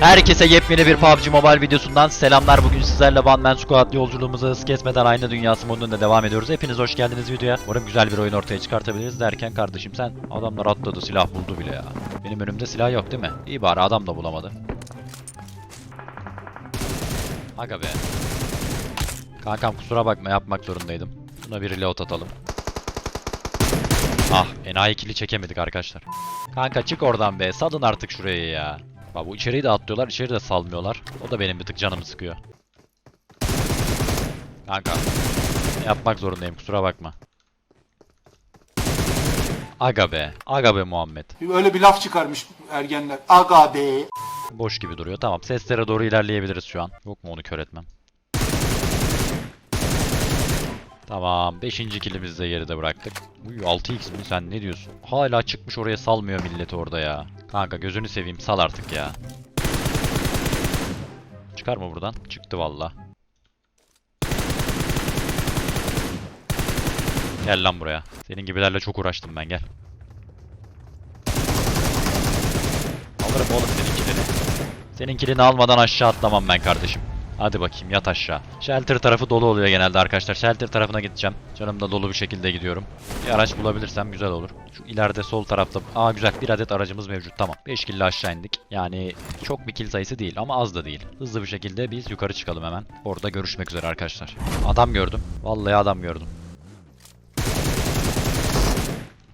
Herkese yepyeni bir PUBG Mobile videosundan selamlar. Bugün sizlerle One Man Squad yolculuğumuza hız kesmeden aynı dünyası modunda devam ediyoruz. Hepiniz hoş geldiniz videoya. Umarım güzel bir oyun ortaya çıkartabiliriz derken kardeşim sen adamlar atladı silah buldu bile ya. Benim önümde silah yok değil mi? İyi bari adam da bulamadı. Aga be. Kankam kusura bakma yapmak zorundaydım. Buna bir reload atalım. Ah enayi ikili çekemedik arkadaşlar. Kanka çık oradan be salın artık şurayı ya. Bak bu içeriği de atlıyorlar içeri de salmıyorlar. O da benim bir tık canımı sıkıyor. Kanka. Yapmak zorundayım kusura bakma. Aga be. Aga be Muhammed. Öyle bir laf çıkarmış ergenler. Aga be. Boş gibi duruyor. Tamam seslere doğru ilerleyebiliriz şu an. Yok mu onu kör etmem. Tamam 5. kilimizi de geride bıraktık. Uy 6x mi sen ne diyorsun? Hala çıkmış oraya salmıyor milleti orada ya. Kanka gözünü seveyim sal artık ya. Çıkar mı buradan? Çıktı valla. Gel lan buraya. Senin gibilerle çok uğraştım ben gel. Alırım oğlum seninkilini. Seninkilini almadan aşağı atlamam ben kardeşim. Hadi bakayım yat aşağı. Shelter tarafı dolu oluyor genelde arkadaşlar. Shelter tarafına gideceğim. Canım da dolu bir şekilde gidiyorum. Bir araç bulabilirsem güzel olur. Şu ileride sol tarafta... Aa güzel bir adet aracımız mevcut tamam. 5 kill aşağı indik. Yani çok bir kill sayısı değil ama az da değil. Hızlı bir şekilde biz yukarı çıkalım hemen. Orada görüşmek üzere arkadaşlar. Adam gördüm. Vallahi adam gördüm.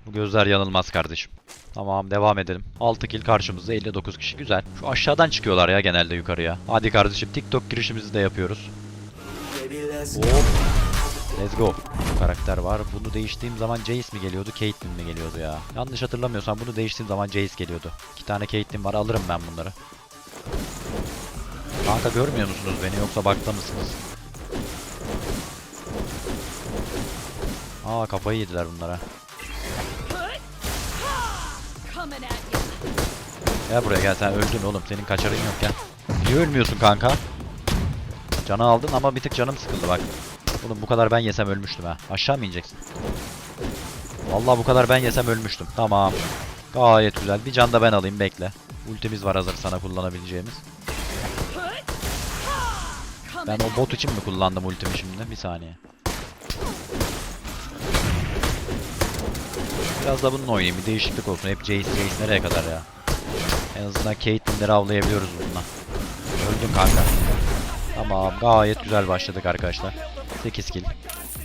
Bu gözler yanılmaz kardeşim. Tamam devam edelim. 6 kill karşımızda 59 kişi güzel. Şu aşağıdan çıkıyorlar ya genelde yukarıya. Hadi kardeşim TikTok girişimizi de yapıyoruz. Hop. Let's go. Bu karakter var. Bunu değiştiğim zaman Jace mi geliyordu, Caitlyn mi geliyordu ya? Yanlış hatırlamıyorsam bunu değiştiğim zaman Jace geliyordu. İki tane Caitlyn var alırım ben bunları. Kanka görmüyor musunuz beni yoksa bakta mısınız? Aa kafayı yediler bunlara. Gel buraya gel sen öldün oğlum senin kaçarın yok gel. Niye ölmüyorsun kanka? Canı aldın ama bir tık canım sıkıldı bak. Oğlum bu kadar ben yesem ölmüştüm ha. Aşağı mı ineceksin? Vallahi bu kadar ben yesem ölmüştüm. Tamam. Gayet güzel. Bir can da ben alayım bekle. Ultimiz var hazır sana kullanabileceğimiz. Ben o bot için mi kullandım ultimi şimdi? Bir saniye. Biraz da bununla oynayayım. Bir değişiklik olsun. Hep Jace Jace nereye kadar ya? En azından Caitlyn'leri avlayabiliyoruz bununla. Öldüm kanka. Tamam gayet güzel başladık arkadaşlar. 8 kill.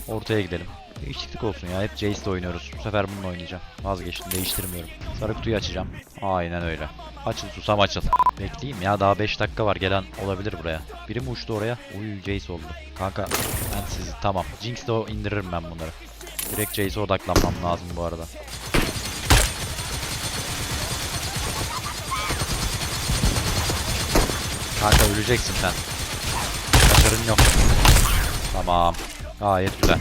Ortaya gidelim. Değişiklik olsun ya. Hep Jace'le oynuyoruz. Bu sefer bununla oynayacağım. Vazgeçtim. Değiştirmiyorum. Sarı kutuyu açacağım. Aynen öyle. Açıl susam açıl. Bekleyeyim ya. Daha 5 dakika var. Gelen olabilir buraya. Biri mi uçtu oraya? Uy Jace oldu. Kanka ben sizi tamam. Jinx'le o indiririm ben bunları. Direkt Jace'e odaklanmam lazım bu arada. Kanka öleceksin sen. Başarın yok. Tamam. Gayet güzel.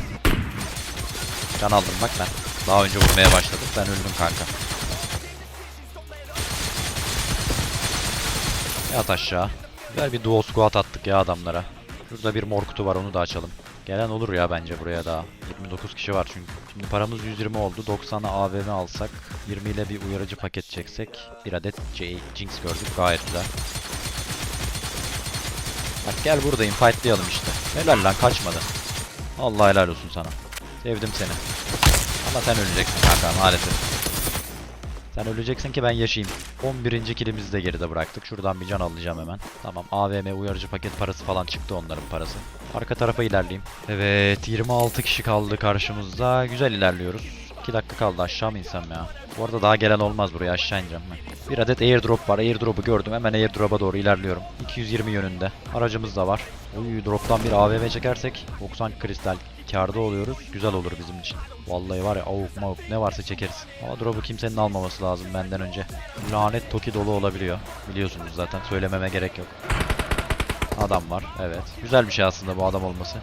Can aldım bak ben. Daha önce vurmaya başladık. Ben öldüm kanka. Yat aşağı. Güzel bir duo squat attık ya adamlara. Şurada bir mor kutu var onu da açalım. Gelen olur ya bence buraya daha. 29 kişi var çünkü. Şimdi paramız 120 oldu. 90'a AVM alsak. 20 ile bir uyarıcı paket çeksek. Bir adet J Jinx gördük. Gayet güzel. Bak gel buradayım fightlayalım işte. Helal lan kaçmadı. Allah helal olsun sana. Sevdim seni. Ama sen öleceksin kanka maalesef. Sen öleceksin ki ben yaşayayım. 11. kilimizi de geride bıraktık. Şuradan bir can alacağım hemen. Tamam AVM uyarıcı paket parası falan çıktı onların parası. Arka tarafa ilerleyeyim. Evet 26 kişi kaldı karşımızda. Güzel ilerliyoruz. 2 dakika kaldı aşağı mı insem ya? Bu arada daha gelen olmaz buraya aşağı ineceğim ben. Bir adet airdrop var. Airdrop'u gördüm. Hemen airdrop'a doğru ilerliyorum. 220 yönünde. Aracımız da var. Uy drop'tan bir AVM çekersek 90 kristal karda oluyoruz. Güzel olur bizim için. Vallahi var ya avuk mavuk ne varsa çekeriz. Ama drop'u kimsenin almaması lazım benden önce. Lanet toki dolu olabiliyor. Biliyorsunuz zaten söylememe gerek yok. Adam var evet. Güzel bir şey aslında bu adam olması.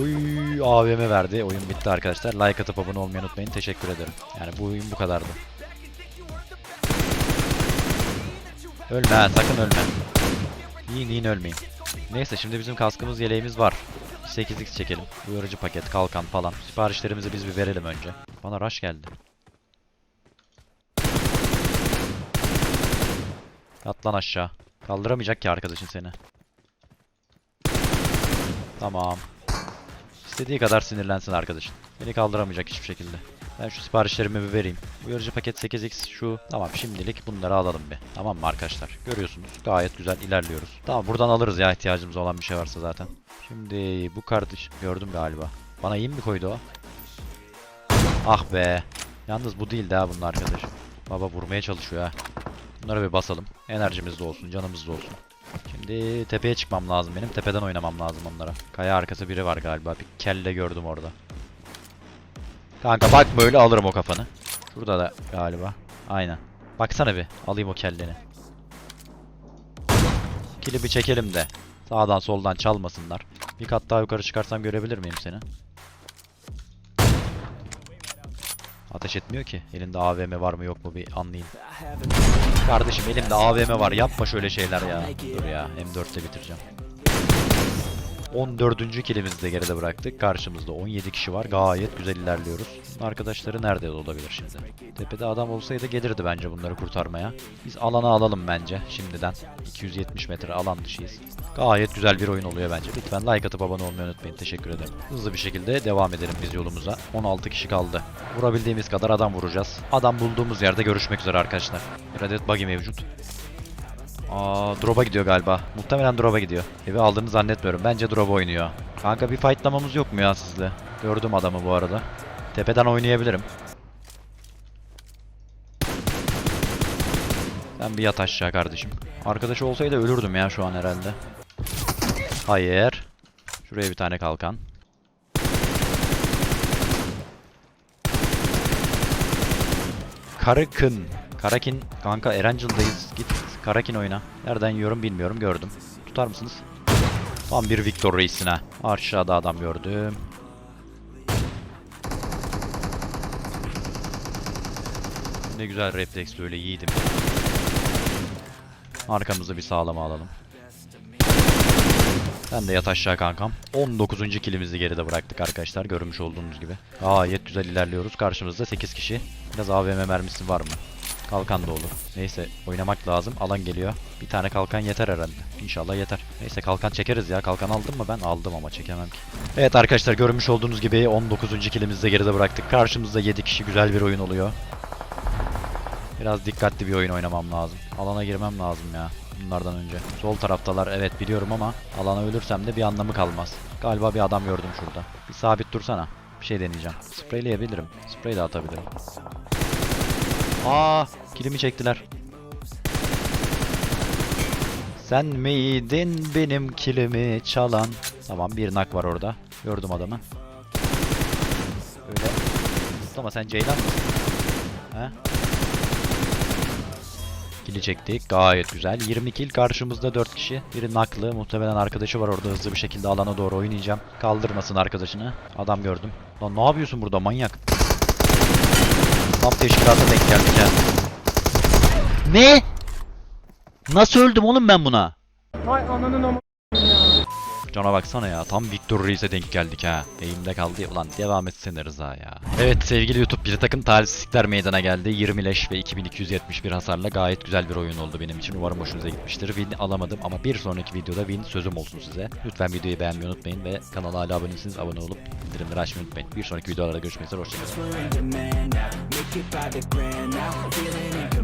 Oy AVM verdi. Oyun bitti arkadaşlar. Like atıp abone olmayı unutmayın. Teşekkür ederim. Yani bu oyun bu kadardı. Ölme ha sakın ölme. Yiyin yiyin ölmeyin. Neyse şimdi bizim kaskımız yeleğimiz var. 8x çekelim. Uyarıcı paket, kalkan falan. Siparişlerimizi biz bir verelim önce. Bana rush geldi. Yat lan aşağı. Kaldıramayacak ki arkadaşın seni. Tamam. İstediği kadar sinirlensin arkadaşın. Beni kaldıramayacak hiçbir şekilde. Ben şu siparişlerimi bir vereyim. Uyarıcı paket 8x şu. Tamam şimdilik bunları alalım bir. Tamam mı arkadaşlar? Görüyorsunuz gayet güzel ilerliyoruz. Tamam buradan alırız ya ihtiyacımız olan bir şey varsa zaten. Şimdi bu kardeş gördüm galiba. Bana iyi mi koydu o? Ah be. Yalnız bu değil daha bunun arkadaşı. Baba vurmaya çalışıyor ha. Bunları bir basalım. Enerjimiz de olsun, canımız da olsun. Şimdi tepeye çıkmam lazım benim. Tepeden oynamam lazım onlara. Kaya arkası biri var galiba. Bir kelle gördüm orada. Kanka bak böyle alırım o kafanı. Şurada da galiba. Aynen. Baksana bir. Alayım o kelleni. Kili çekelim de. Sağdan soldan çalmasınlar. Bir kat daha yukarı çıkarsam görebilir miyim seni? Ateş etmiyor ki. Elinde AVM var mı yok mu bir anlayayım. Kardeşim elimde AVM var. Yapma şöyle şeyler ya. Dur ya. M4'te bitireceğim. 14. kilimizi de geride bıraktık. Karşımızda 17 kişi var. Gayet güzel ilerliyoruz. Arkadaşları nerede olabilir şimdi? Tepede adam olsaydı gelirdi bence bunları kurtarmaya. Biz alana alalım bence şimdiden. 270 metre alan dışıyız. Gayet güzel bir oyun oluyor bence. Lütfen like atıp abone olmayı unutmayın. Teşekkür ederim. Hızlı bir şekilde devam edelim biz yolumuza. 16 kişi kaldı. Vurabildiğimiz kadar adam vuracağız. Adam bulduğumuz yerde görüşmek üzere arkadaşlar. Bir adet buggy mevcut. Aa, drop'a gidiyor galiba. Muhtemelen drop'a gidiyor. Evi aldığını zannetmiyorum. Bence drop oynuyor. Kanka bir fightlamamız yok mu ya sizle? Gördüm adamı bu arada. Tepeden oynayabilirim. Sen bir yat aşağı kardeşim. Arkadaşı olsaydı ölürdüm ya şu an herhalde. Hayır. Şuraya bir tane kalkan. Karakın. Karakin. Kanka Erangel'dayız. Git Karakin oyna. Nereden yiyorum bilmiyorum. Gördüm. Tutar mısınız? Tam bir Victor reisine. Aşağıda adam gördüm. Ne güzel refleks böyle yiğidim. Arkamızı bir sağlama alalım. Sen de yat aşağı kankam. 19. kilimizi geride bıraktık arkadaşlar görmüş olduğunuz gibi. Gayet güzel ilerliyoruz. Karşımızda 8 kişi. Biraz AVM mermisi var mı? Kalkan da olur. Neyse oynamak lazım. Alan geliyor. Bir tane kalkan yeter herhalde. İnşallah yeter. Neyse kalkan çekeriz ya. Kalkan aldım mı ben? Aldım ama çekemem ki. Evet arkadaşlar görmüş olduğunuz gibi 19. kilimizi de geride bıraktık. Karşımızda 7 kişi güzel bir oyun oluyor. Biraz dikkatli bir oyun oynamam lazım. Alana girmem lazım ya bunlardan önce. Sol taraftalar evet biliyorum ama alana ölürsem de bir anlamı kalmaz. Galiba bir adam gördüm şurada. Bir sabit dursana. Bir şey deneyeceğim. Spreyleyebilirim. Sprey de atabilirim. Aa, kilimi çektiler. Sen miydin benim kilimi çalan? Tamam bir nak var orada. Gördüm adamı. Öyle. Ama sen Ceylan mısın? He? Kili çektik. Gayet güzel. 20 kill karşımızda 4 kişi. Biri naklı. Muhtemelen arkadaşı var orada hızlı bir şekilde alana doğru oynayacağım. Kaldırmasın arkadaşını. Adam gördüm. Lan ne yapıyorsun burada manyak? Tam teşkilata denk geldik ya. Ne? Nasıl öldüm oğlum ben buna? Hay ananın ama Cana baksana ya tam Victor Reis'e denk geldik ha. Eğimde kaldı ya ulan devam etsene Rıza ya. Evet sevgili YouTube bir takım talihsizlikler meydana geldi. 20 leş ve 2271 hasarla gayet güzel bir oyun oldu benim için. Umarım hoşunuza gitmiştir. Win alamadım ama bir sonraki videoda win sözüm olsun size. Lütfen videoyu beğenmeyi unutmayın ve kanala hala abone değilseniz abone olup bildirimleri açmayı unutmayın. Bir sonraki videolarda görüşmek üzere hoşçakalın.